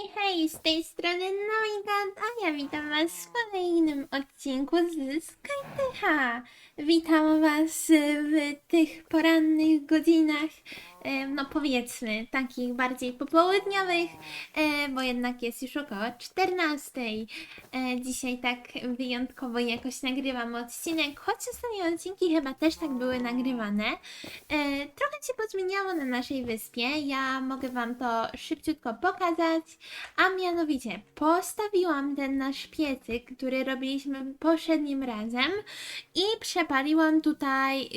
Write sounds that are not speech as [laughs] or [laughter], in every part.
Hej, hej, z tej strony Noigat, a ja witam was w kolejnym odcinku z SkyTecha. Witam was w tych porannych godzinach, no powiedzmy, takich bardziej popołudniowych, bo jednak jest już około 14. E, Dzisiaj tak wyjątkowo jakoś nagrywam odcinek, choć ostatnie odcinki chyba też tak były nagrywane. E, Trochę się pozmieniało na naszej wyspie. Ja mogę Wam to szybciutko pokazać. A mianowicie postawiłam ten nasz piecyk, który robiliśmy poprzednim razem i przepaliłam tutaj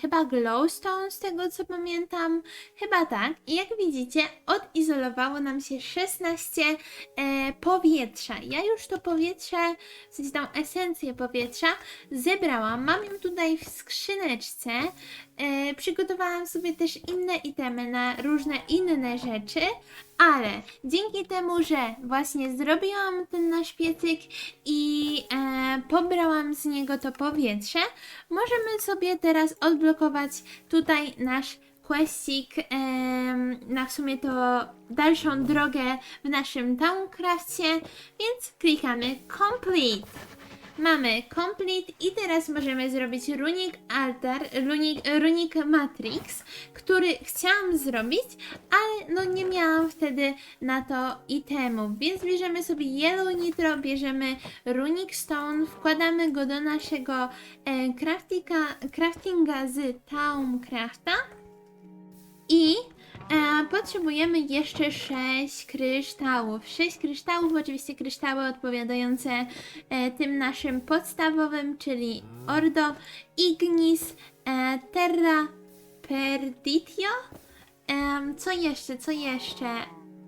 chyba glowstone z tego co pamiętam. Chyba tak. I jak widzicie, odizolowało nam się 16 e, powietrza. Ja już to powietrze, w sensie tą esencję powietrza zebrałam. Mam ją tutaj w skrzyneczce. E, przygotowałam sobie też inne itemy na różne inne rzeczy, ale dzięki temu, że właśnie zrobiłam ten nasz piecyk i e, pobrałam z niego to powietrze, możemy sobie teraz odblokować tutaj nasz questik na w sumie to dalszą drogę w naszym Towncrafcie, więc klikamy complete. Mamy complete i teraz możemy zrobić runik altar, runik, runik matrix, który chciałam zrobić, ale no nie miałam wtedy na to itemów, więc bierzemy sobie yellow nitro, bierzemy runik stone, wkładamy go do naszego e, craftinga, z Towncrafta i e, potrzebujemy jeszcze 6 kryształów. 6 kryształów, oczywiście kryształy odpowiadające e, tym naszym podstawowym, czyli Ordo, Ignis, e, Terra, Perditio. Em, co jeszcze, co jeszcze?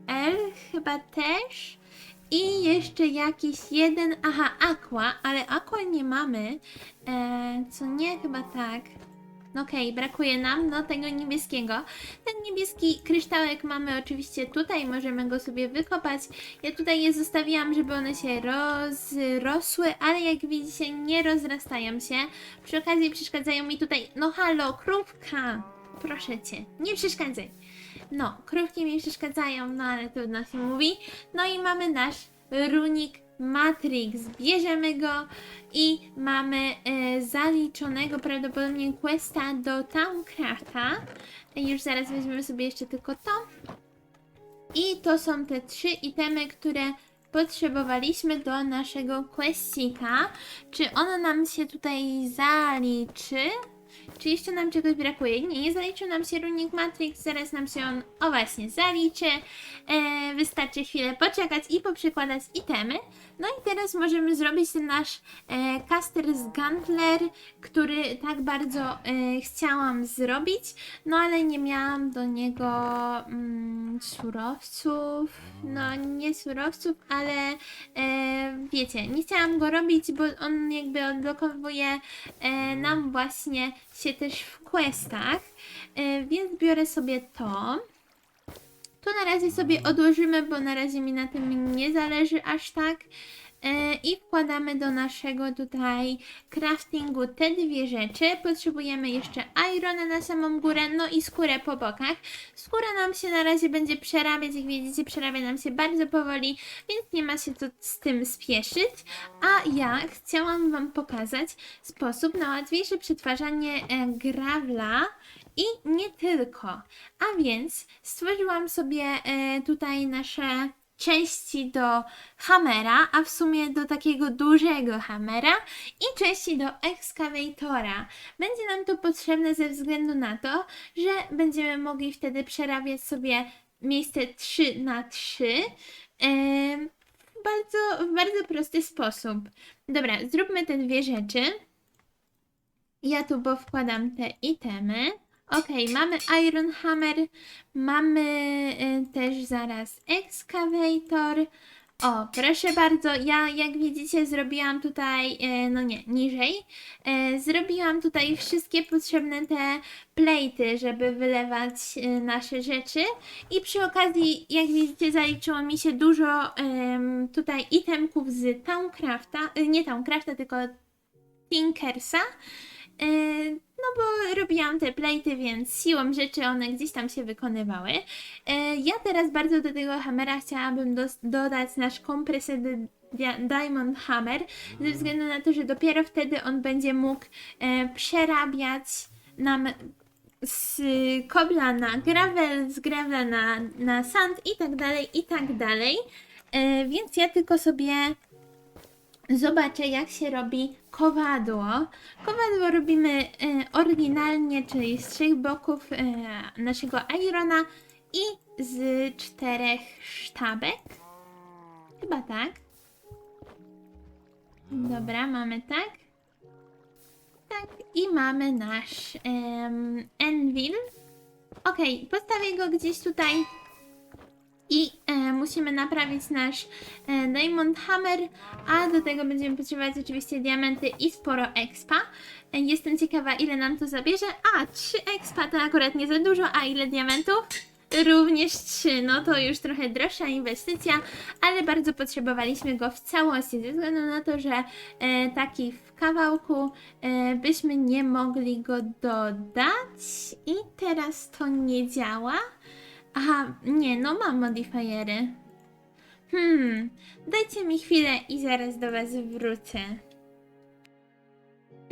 L chyba też. I jeszcze jakiś jeden, aha, aqua, ale aqua nie mamy. E, co nie, chyba tak. Okej, brakuje nam no tego niebieskiego. Ten niebieski kryształek mamy oczywiście tutaj, możemy go sobie wykopać. Ja tutaj je zostawiłam, żeby one się rozrosły, ale jak widzicie nie rozrastają się. Przy okazji przeszkadzają mi tutaj, no halo, krówka! Proszę Cię, nie przeszkadzaj. No, krówki mi przeszkadzają, no ale trudno się mówi. No i mamy nasz runik Matrix. Bierzemy go i mamy e, zaliczonego prawdopodobnie questa do Towncrafta. Już zaraz weźmiemy sobie jeszcze tylko to. I to są te trzy itemy, które potrzebowaliśmy do naszego questika. Czy ono nam się tutaj zaliczy? Czy jeszcze nam czegoś brakuje? Nie, zaliczył nam się runik Matrix, zaraz nam się on, o właśnie, zaliczy. E, wystarczy chwilę poczekać i poprzekładać itemy. No i teraz możemy zrobić ten nasz e, caster z Gantler, który tak bardzo e, chciałam zrobić, no ale nie miałam do niego mm, surowców, no nie surowców, ale e, wiecie, nie chciałam go robić, bo on jakby odblokowuje e, nam właśnie się też w questach, e, więc biorę sobie to. To na razie sobie odłożymy, bo na razie mi na tym nie zależy aż tak. E, I wkładamy do naszego tutaj craftingu te dwie rzeczy. Potrzebujemy jeszcze irona na samą górę, no i skórę po bokach. Skóra nam się na razie będzie przerabiać, jak widzicie, przerabia nam się bardzo powoli, więc nie ma się co z tym spieszyć. A ja chciałam Wam pokazać sposób na łatwiejsze przetwarzanie e, gravla i nie tylko. A więc stworzyłam sobie e, tutaj nasze części do hamera, a w sumie do takiego dużego hamera i części do excavatora. Będzie nam to potrzebne ze względu na to, że będziemy mogli wtedy przerabiać sobie miejsce 3 na 3 em, w bardzo, w bardzo prosty sposób. Dobra, zróbmy te dwie rzeczy. Ja tu powkładam te itemy. Okej, mamy Iron Hammer, mamy y, też zaraz Excavator. O, proszę bardzo, ja jak widzicie zrobiłam tutaj, y, no nie, niżej, y, zrobiłam tutaj wszystkie potrzebne te plejty, żeby wylewać nasze rzeczy i przy okazji, jak widzicie, zaliczyło mi się dużo tutaj itemków z Towncrafta, nie Towncrafta, tylko Tinkersa. No bo robiłam te plejty, więc siłą rzeczy one gdzieś tam się wykonywały. E, ja teraz bardzo do tego hamera chciałabym dodać nasz kompreset Dia- Diamond Hammer, ze względu na to, że dopiero wtedy on będzie mógł e, przerabiać nam z kobla na gravel, z gravela na, na sand i tak dalej, i tak dalej. E, więc ja tylko sobie zobaczę, jak się robi kowadło. Kowadło robimy e, oryginalnie, czyli z trzech boków e, naszego irona i z czterech sztabek. Chyba tak. Dobra, mamy tak. Tak, i mamy nasz em, Anvil. Okej, postawię go gdzieś tutaj i e, musimy naprawić nasz e, Diamond Hammer, a do tego będziemy potrzebować oczywiście diamenty i sporo expa. E, jestem ciekawa ile nam to zabierze. A, 3 expa to akurat nie za dużo, a ile diamentów? Również 3, no to już trochę droższa inwestycja, ale bardzo potrzebowaliśmy go w całości, ze względu na to, że e, taki w kawałku e, byśmy nie mogli go dodać i teraz to nie działa. Aha, nie, no mam modifiery. Hmm, dajcie mi chwilę i zaraz do Was wrócę.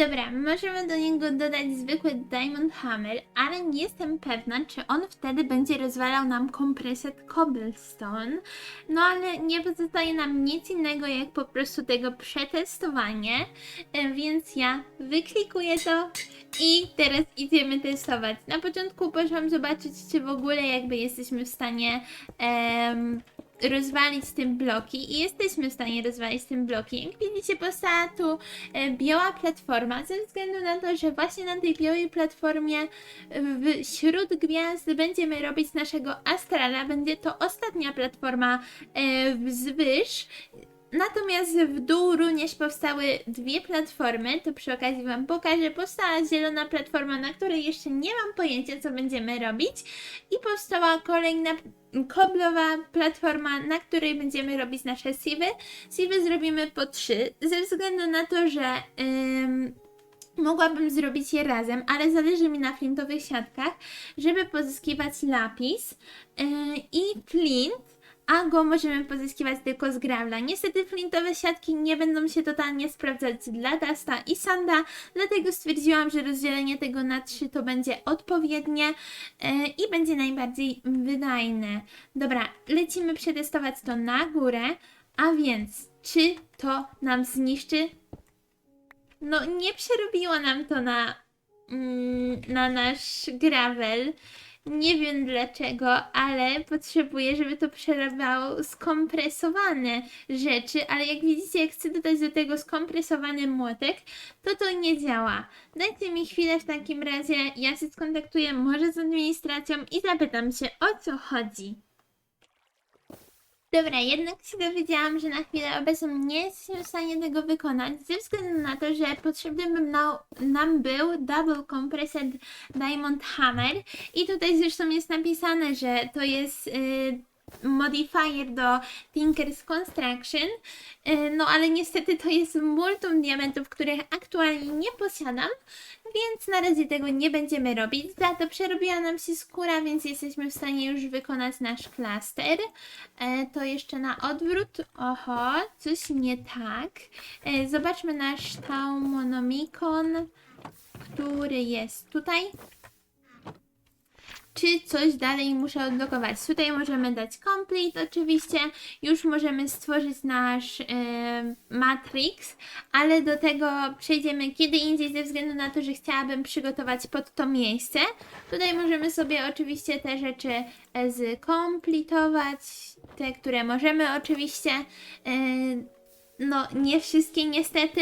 Dobra, możemy do niego dodać zwykły Diamond Hammer, ale nie jestem pewna, czy on wtedy będzie rozwalał nam kompreset Cobblestone. No ale nie pozostaje nam nic innego, jak po prostu tego przetestowanie, e, więc ja wyklikuję to i teraz idziemy testować. Na początku poszłam zobaczyć, czy w ogóle jakby jesteśmy w stanie em, rozwalić tym bloki i jesteśmy w stanie rozwalić tym bloki. Jak widzicie powstała tu e, biała platforma ze względu na to, że właśnie na tej białej platformie e, wśród gwiazd będziemy robić naszego astrala. Będzie to ostatnia platforma e, wzwyż. Natomiast w dół również powstały dwie platformy, to przy okazji Wam pokażę. Powstała zielona platforma, na której jeszcze nie mam pojęcia, co będziemy robić. I powstała kolejna koblowa platforma, na której będziemy robić nasze siwy. Siwy zrobimy po trzy, ze względu na to, że ym, mogłabym zrobić je razem, ale zależy mi na flintowych siatkach, żeby pozyskiwać lapis yy, i flint, a go możemy pozyskiwać tylko z gravla. Niestety flintowe siatki nie będą się totalnie sprawdzać dla Dasta i Sanda, dlatego stwierdziłam, że rozdzielenie tego na trzy to będzie odpowiednie e, i będzie najbardziej wydajne. Dobra, lecimy przetestować to na górę, a więc czy to nam zniszczy? No nie przerobiło nam to na, mm, na nasz gravel. Nie wiem dlaczego, ale potrzebuję, żeby to przerabiało skompresowane rzeczy, ale jak widzicie, jak chcę dodać do tego skompresowany młotek, to to nie działa. Dajcie mi chwilę w takim razie, ja się skontaktuję może z administracją i zapytam się o co chodzi. Dobra, jednak się dowiedziałam, że na chwilę obecną nie jesteśmy w stanie tego wykonać, ze względu na to, że potrzebny by nam, nam był Double Compressed Diamond Hammer. I tutaj zresztą jest napisane, że to jest y, modifier do Tinker's Construction, y, no ale niestety to jest multum diamentów, których aktualnie nie posiadam, więc na razie tego nie będziemy robić. Za to przerobiła nam się skóra, więc jesteśmy w stanie już wykonać nasz klaster. E, to jeszcze na odwrót. Oho, coś nie tak. E, zobaczmy nasz Taumonomikon, który jest tutaj. Czy coś dalej muszę odblokować? Tutaj możemy dać complete oczywiście. Już możemy stworzyć nasz e, matrix, ale do tego przejdziemy kiedy indziej ze względu na to, że chciałabym przygotować pod to miejsce. Tutaj możemy sobie oczywiście te rzeczy e, skompletować, te, które możemy oczywiście. E, no, nie wszystkie niestety.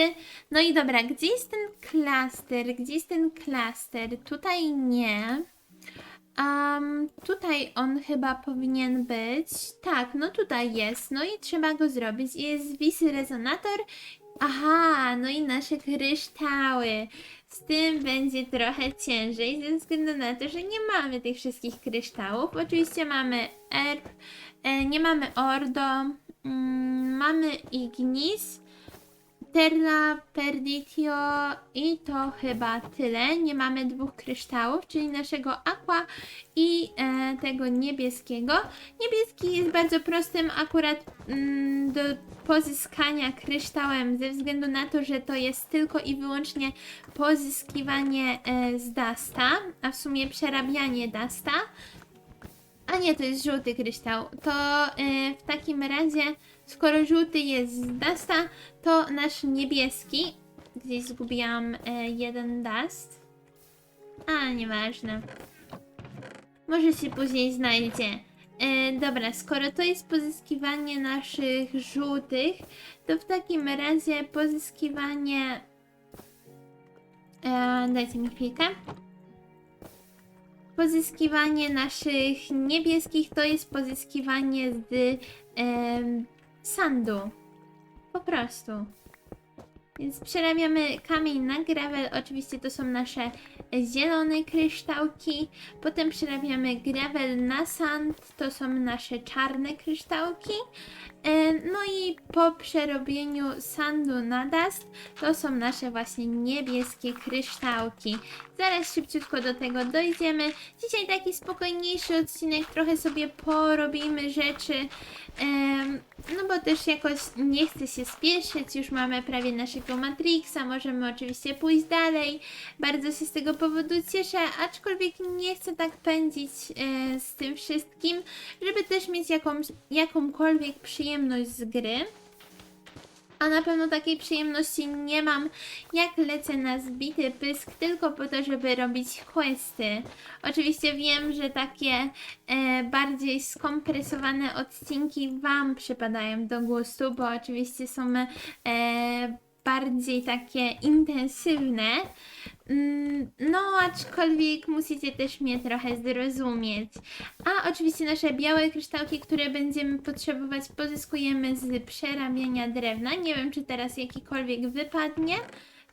No i dobra, gdzie jest ten klaster? Gdzie jest ten klaster? Tutaj nie. Um, tutaj on chyba powinien być. Tak, no tutaj jest. No i trzeba go zrobić. Jest wisy rezonator. Aha, no i nasze kryształy. Z tym będzie trochę ciężej, ze względu na to, że nie mamy tych wszystkich kryształów. Oczywiście mamy erb, e, nie mamy ordo, mm, mamy ignis. Terra, Perditio i to chyba tyle. Nie mamy dwóch kryształów, czyli naszego aqua i e, tego niebieskiego. Niebieski jest bardzo prostym akurat mm, do pozyskania kryształem ze względu na to, że to jest tylko i wyłącznie pozyskiwanie e, z Dasta, a w sumie przerabianie Dasta. A nie, to jest żółty kryształ. To e, w takim razie, skoro żółty jest z Dasta, to nasz niebieski. Gdzieś zgubiłam e, jeden Dust. A, nieważne. Może się później znajdzie. E, dobra, skoro to jest pozyskiwanie naszych żółtych, to w takim razie pozyskiwanie. E, dajcie mi chwilkę. Pozyskiwanie naszych niebieskich to jest pozyskiwanie z em, sandu. Po prostu. Więc przerabiamy kamień na gravel. Oczywiście to są nasze zielone kryształki. Potem przerabiamy gravel na sand. To są nasze czarne kryształki. E, No i po przerobieniu sandu na dust to są nasze właśnie niebieskie kryształki. Zaraz szybciutko do tego dojdziemy. Dzisiaj taki spokojniejszy odcinek, trochę sobie porobimy rzeczy. No bo też jakoś nie chcę się spieszyć, już mamy prawie naszego Matrixa, możemy oczywiście pójść dalej. Bardzo się z tego powodu cieszę, aczkolwiek nie chcę tak pędzić e, z tym wszystkim, żeby też mieć jakąś, jakąkolwiek przyjemność z gry. A na pewno takiej przyjemności nie mam, jak lecę na zbity pysk tylko po to, żeby robić questy. Oczywiście wiem, że takie e, bardziej skompresowane odcinki Wam przypadają do gustu, bo oczywiście są e, bardziej takie intensywne. Mm, No, aczkolwiek musicie też mnie trochę zrozumieć. A oczywiście nasze białe kryształki, które będziemy potrzebować, pozyskujemy z przerabiania drewna. Nie wiem, czy teraz jakikolwiek wypadnie.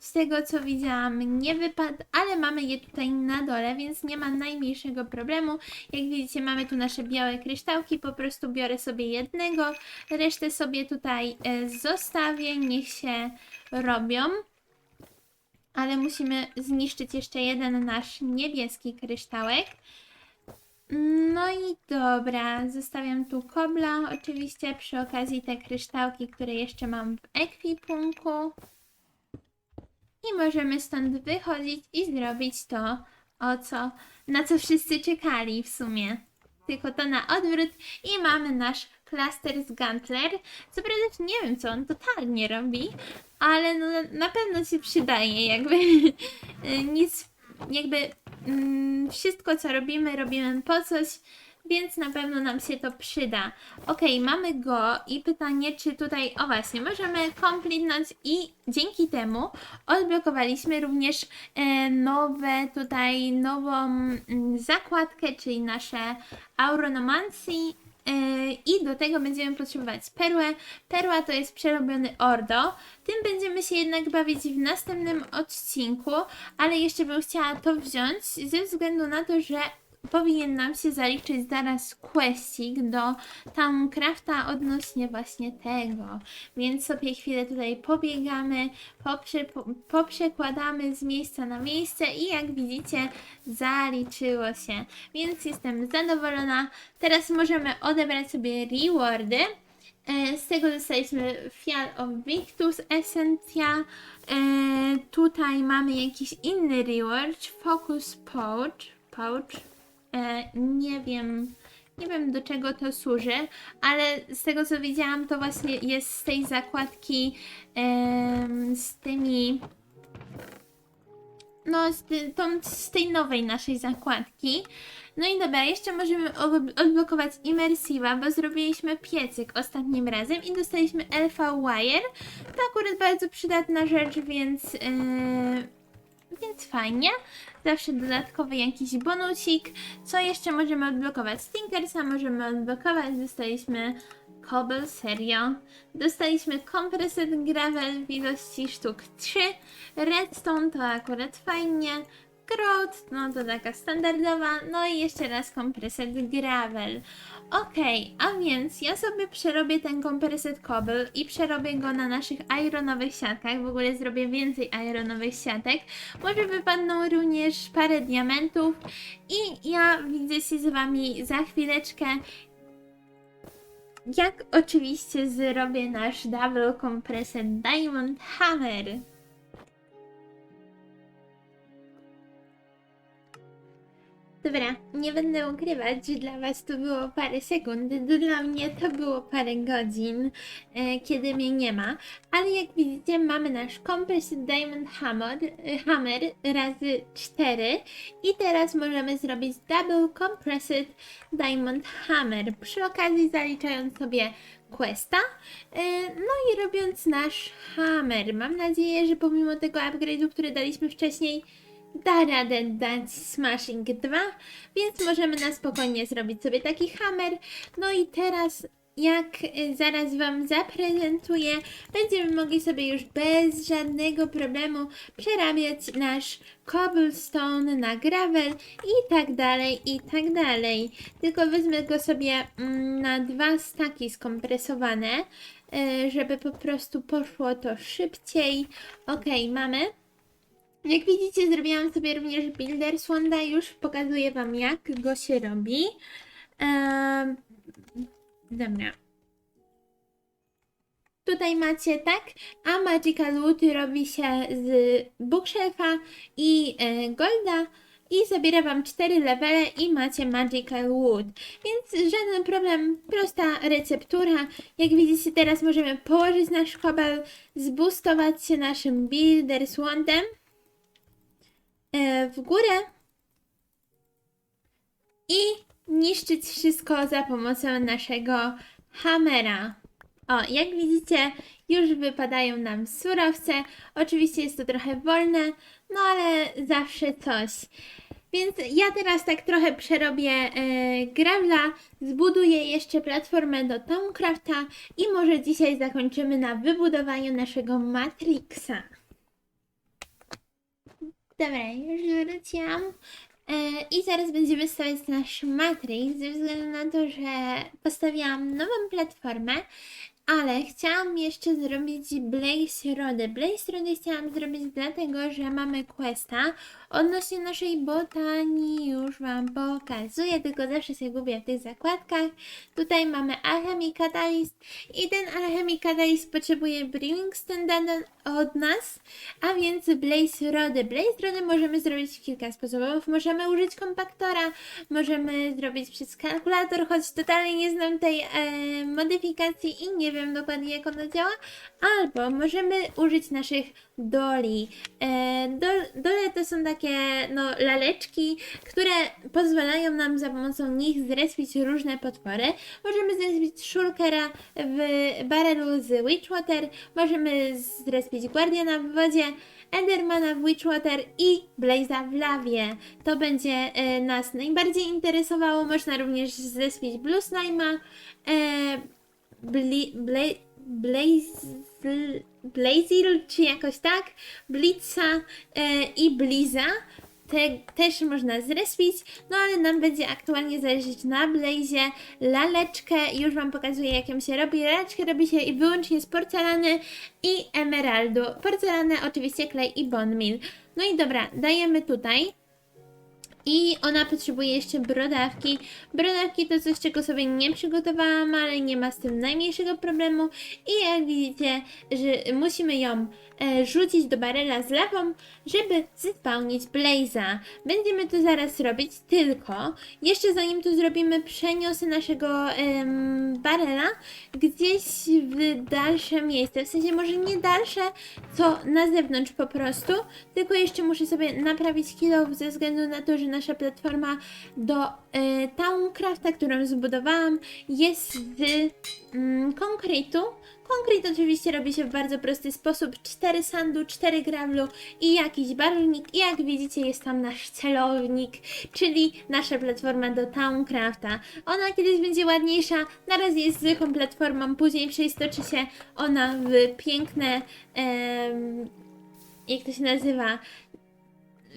Z tego co widziałam, nie wypadł, ale mamy je tutaj na dole, więc nie ma najmniejszego problemu. Jak widzicie, mamy tu nasze białe kryształki, po prostu biorę sobie jednego, resztę sobie tutaj e, zostawię, niech się robią. Ale musimy zniszczyć jeszcze jeden nasz niebieski kryształek. No i dobra, zostawiam tu kobla, oczywiście przy okazji te kryształki, które jeszcze mam w ekwipunku. I możemy stąd wychodzić i zrobić to, o co, na co wszyscy czekali w sumie. Tylko to na odwrót i mamy nasz klaster z Gantler. Co prawda nie wiem, co on totalnie robi, ale no, na pewno się przydaje, jakby [laughs] nic, jakby mm, wszystko, co robimy, robimy po coś, więc na pewno nam się to przyda. Ok, mamy go i pytanie, czy tutaj, o właśnie, możemy komplitnąć i dzięki temu odblokowaliśmy również e, nowe tutaj, nową mm, zakładkę, czyli nasze Auronomancji e, i do tego będziemy potrzebować perłę. Perła to jest przerobiony ordo. Tym będziemy się jednak bawić w następnym odcinku, ale jeszcze bym chciała to wziąć ze względu na to, że powinien nam się zaliczyć zaraz questik do Towncrafta odnośnie właśnie tego. Więc sobie chwilę tutaj pobiegamy, poprze, po, poprzekładamy z miejsca na miejsce i jak widzicie zaliczyło się. Więc jestem zadowolona. Teraz możemy odebrać sobie rewardy. E, Z tego dostaliśmy Fial of Victus Essentia. E, tutaj mamy jakiś inny reward, Focus Pouch. Pouch. E, nie wiem, nie wiem do czego to służy, ale z tego co widziałam, to właśnie jest z tej zakładki em, z tymi. No, z, ty, tą, z tej nowej naszej zakładki. No i dobra, jeszcze możemy odblokować Immersiva, bo zrobiliśmy piecyk ostatnim razem i dostaliśmy Alpha Wire. To akurat bardzo przydatna rzecz, więc, yy, więc fajnie. Zawsze dodatkowy jakiś bonusik. Co jeszcze możemy odblokować? Stinkersa możemy odblokować. Dostaliśmy Cobble, serio. Dostaliśmy Compressed Gravel w ilości sztuk 3. Redstone to akurat fajnie. Growth, no to taka standardowa, no i jeszcze raz kompreset Gravel. Okej, a więc ja sobie przerobię ten kompreset Cobble i przerobię go na naszych ironowych siatkach, w ogóle zrobię więcej ironowych siatek. Może wypadną również parę diamentów i ja widzę się z wami za chwileczkę. Jak oczywiście zrobię nasz double compresset Diamond Hammer. Dobra, nie będę ukrywać, że dla Was to było parę sekund, dla mnie to było parę godzin, e, kiedy mnie nie ma, ale jak widzicie mamy nasz Compressed Diamond Hammer, e, hammer razy 4 i teraz możemy zrobić Double Compressed Diamond Hammer, przy okazji zaliczając sobie questa, e, no i robiąc nasz hammer. Mam nadzieję, że pomimo tego upgrade'u, który daliśmy wcześniej, da radę dać Smashing 2, więc możemy na spokojnie zrobić sobie taki hammer. No i teraz, jak y, zaraz Wam zaprezentuję, będziemy mogli sobie już bez żadnego problemu przerabiać nasz cobblestone na gravel i tak dalej, i tak dalej. Tylko wezmę go sobie mm, na dwa staki skompresowane, y, żeby po prostu poszło to szybciej. Ok, mamy. Jak widzicie, zrobiłam sobie również Builder Swanda, już pokazuję Wam jak go się robi. Ehm, dobra. Tutaj macie tak, a Magical Wood robi się z Bookshelfa i e, Golda i zabiera Wam 4 levele i macie Magical Wood. Więc żaden problem, prosta receptura. Jak widzicie teraz możemy położyć nasz kobel, zboostować się naszym Builder Swandem w górę i niszczyć wszystko za pomocą naszego hamera. O, jak widzicie, już wypadają nam surowce. Oczywiście jest to trochę wolne, no ale zawsze coś. Więc ja teraz tak trochę przerobię e, gravla, zbuduję jeszcze platformę do Tomcrafta i może dzisiaj zakończymy na wybudowaniu naszego Matrixa. Dobra, już wróciłam. E, I zaraz będziemy stawiać nasz Matrix, ze względu na to, że postawiłam nową platformę, ale chciałam jeszcze zrobić Blaze Rody. Blaze Rody chciałam zrobić dlatego, że mamy questa odnośnie naszej botanii, już Wam pokazuję, tylko zawsze się gubię w tych zakładkach. Tutaj mamy Alchemy Catalyst i ten Alchemy Catalyst potrzebuje Brewing Standard od nas, a więc Blaze Rody. Blaze Rody możemy zrobić w kilka sposobów. Możemy użyć kompaktora, możemy zrobić przez kalkulator, choć totalnie nie znam tej e, modyfikacji i nie wiem dokładnie jak ona działa, albo możemy użyć naszych doli. E, do, dole to są takie no, laleczki, które pozwalają nam za pomocą nich zrespić różne potwory. Możemy zrespić Shulkera w barelu z Witchwater, możemy zrespić Guardiana w wodzie, Endermana w Witchwater i Blaze'a w lawie. To będzie e, nas najbardziej interesowało. Można również zrespić Blue Slime'a, e, bla, Blaze, Blazil, czy jakoś tak, Blitza e, i Bliza. Te też można zrespić, no ale nam będzie aktualnie zależeć na Blazie, laleczkę, już Wam pokazuję jak ją się robi. Laleczkę robi się i wyłącznie z porcelany i emeraldu. Porcelanę oczywiście klej i bone meal. No i dobra, dajemy tutaj. I ona potrzebuje jeszcze brodawki. Brodawki to coś, czego sobie nie przygotowałam, ale nie ma z tym najmniejszego problemu. I jak widzicie, że musimy ją e, rzucić do barela z lawą, żeby zespełnić Blaze'a. Będziemy to zaraz robić, tylko jeszcze zanim to zrobimy, przeniosę naszego em, barela gdzieś w dalsze miejsce. W sensie może nie dalsze, co na zewnątrz po prostu, tylko jeszcze muszę sobie naprawić kilo ze względu na to, że nasza platforma do e, Towncrafta, którą zbudowałam, jest z mm, konkretu. Konkret oczywiście robi się w bardzo prosty sposób. 4 sandu, 4 gravlu i jakiś barwnik. I jak widzicie jest tam nasz celownik, czyli nasza platforma do Towncrafta. Ona kiedyś będzie ładniejsza, na razie jest zwykłą platformą, później przeistoczy się ona w piękne, jak to się nazywa,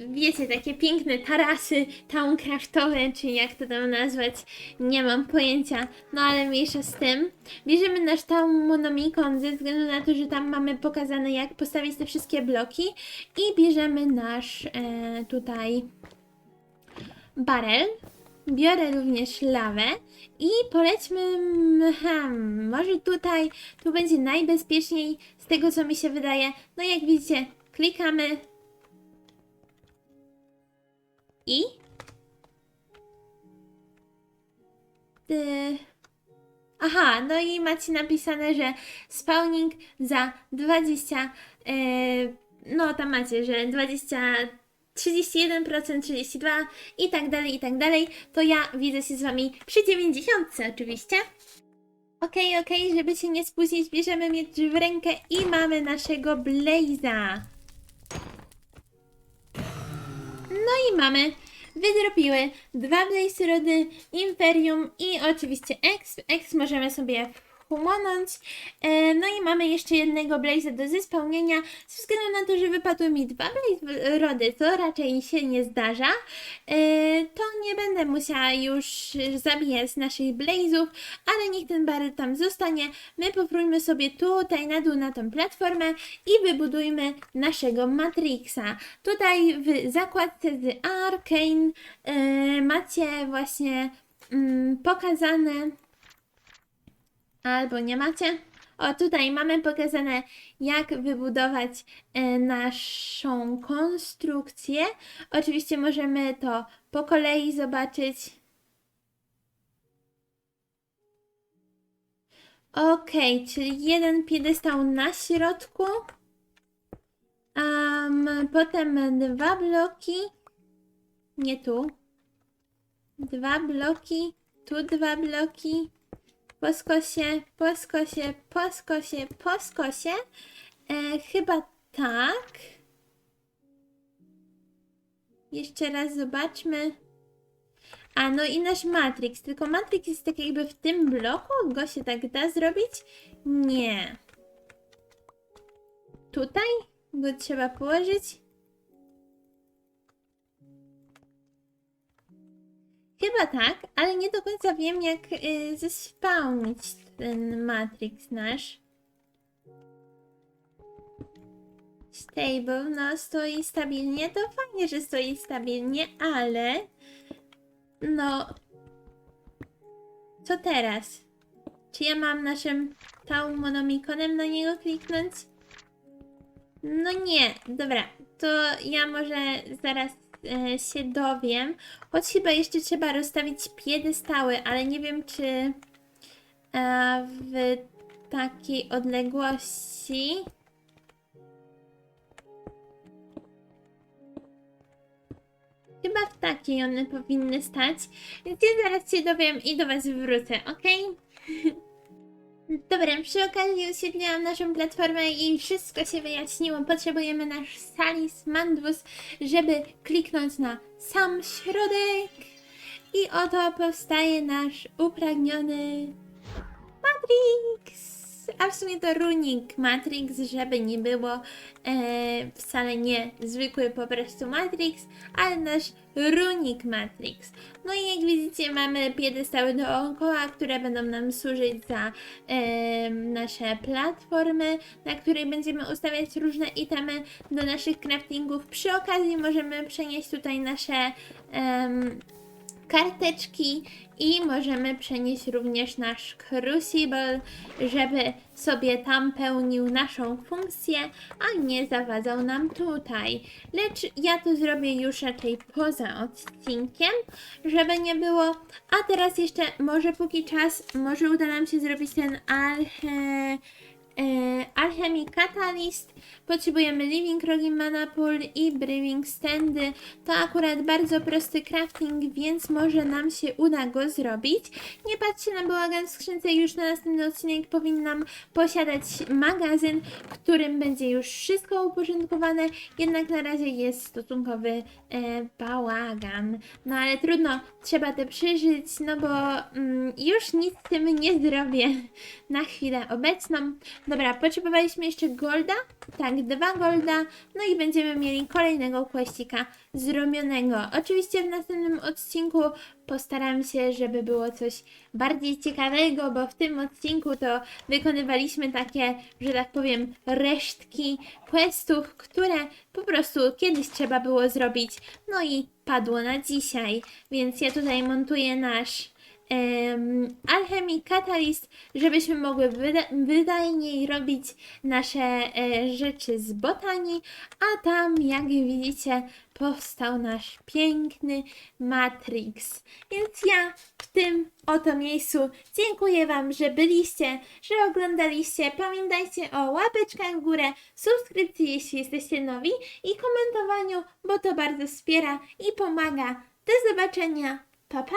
wiecie, takie piękne tarasy towncraftowe, czy jak to tam nazwać, nie mam pojęcia, no ale mniejsza z tym. Bierzemy nasz Town Monomikon ze względu na to, że tam mamy pokazane jak postawić te wszystkie bloki i bierzemy nasz e, tutaj barel. Biorę również lawę i polećmy, mm, hmm, może tutaj, tu będzie najbezpieczniej z tego co mi się wydaje. No jak widzicie, klikamy i y, Aha, no i macie napisane, że spawning za 20, e, no tam macie, że 20, 31%, 32 i tak dalej, i tak dalej. To ja widzę się z wami przy 90 oczywiście. Okej, okej, żeby się nie spóźnić, bierzemy miecz w rękę i mamy naszego Blaze'a. No i mamy, wydropiły dwa Blaze Rody, Imperium i oczywiście X. X możemy sobie humonąć. E, no i mamy jeszcze jednego Blaze'a do zespełnienia. Ze względu na to, że wypadły mi dwa Blaze Rody, co raczej się nie zdarza, e, to nie będę musiała już zabijać naszych Blaze'ów, ale niech ten Barret tam zostanie. My poprójmy sobie tutaj na dół na tą platformę i wybudujmy naszego Matrixa. Tutaj w zakładce z Arcane e, macie właśnie mm, pokazane albo nie macie. O, tutaj mamy pokazane, jak wybudować e, naszą konstrukcję. Oczywiście możemy to po kolei zobaczyć. Ok, czyli jeden piedestał na środku. Um, potem dwa bloki. Nie tu. Dwa bloki. Tu dwa bloki po skosie, po skosie, po skosie, po skosie. E, chyba tak. Jeszcze raz zobaczmy. A no i nasz Matrix. Tylko Matrix jest tak jakby w tym bloku? Go się tak da zrobić? Nie. Tutaj? Go trzeba położyć? Chyba tak, ale nie do końca wiem, jak y, zespałnić ten Matrix nasz. Stable, no stoi stabilnie, to fajnie, że stoi stabilnie, ale no co teraz? Czy ja mam naszym Tau Monomikonem na niego kliknąć? No nie, dobra, to ja może zaraz się dowiem. Choć chyba jeszcze trzeba rozstawić piedestały, ale nie wiem czy e, w takiej odległości. Chyba w takiej one powinny stać. Więc ja zaraz się dowiem i do Was wrócę, ok? [laughs] Dobra, przy okazji uświetliłam naszą platformę i wszystko się wyjaśniło. Potrzebujemy nasz Salis Mandus, żeby kliknąć na sam środek. I oto powstaje nasz upragniony Matrix. A w sumie to Runik Matrix, żeby nie było e, wcale nie zwykły po prostu Matrix, ale nasz Runik Matrix. No i jak widzicie mamy piedestały dookoła, które będą nam służyć za e, nasze platformy, na której będziemy ustawiać różne itemy do naszych craftingów. Przy okazji możemy przenieść tutaj nasze em, karteczki i możemy przenieść również nasz Crucible, żeby sobie tam pełnił naszą funkcję, a nie zawadzał nam tutaj. Lecz ja to zrobię już raczej poza odcinkiem, żeby nie było. A teraz jeszcze może póki czas, może uda nam się zrobić ten alche... E, Alchemy Catalyst, potrzebujemy Living Rogi Mana Pool i Brewing Standy. To akurat bardzo prosty crafting, więc może nam się uda go zrobić. Nie patrzcie na bałagan w skrzynce, już na następny odcinek powinnam posiadać magazyn, w którym będzie już wszystko uporządkowane, jednak na razie jest stosunkowy e, bałagan. No ale trudno, trzeba to przeżyć, no bo mm, już nic z tym nie zrobię [laughs] na chwilę obecną. Dobra, potrzebowaliśmy jeszcze golda. Tak, dwa golda. No i będziemy mieli kolejnego kłaścika zrobionego. Oczywiście w następnym odcinku postaram się, żeby było coś bardziej ciekawego, bo w tym odcinku to wykonywaliśmy takie, że tak powiem, resztki questów, które po prostu kiedyś trzeba było zrobić. No i padło na dzisiaj. Więc ja tutaj montuję nasz Alchemy Catalyst, żebyśmy mogły wyda- wydajniej robić nasze e, rzeczy z botanii, a tam, jak widzicie, powstał nasz piękny Matrix. Więc ja w tym oto miejscu dziękuję Wam, że byliście, że oglądaliście. Pamiętajcie o łapeczkach w górę, subskrypcji, jeśli jesteście nowi i komentowaniu, bo to bardzo wspiera i pomaga. Do zobaczenia. Papa.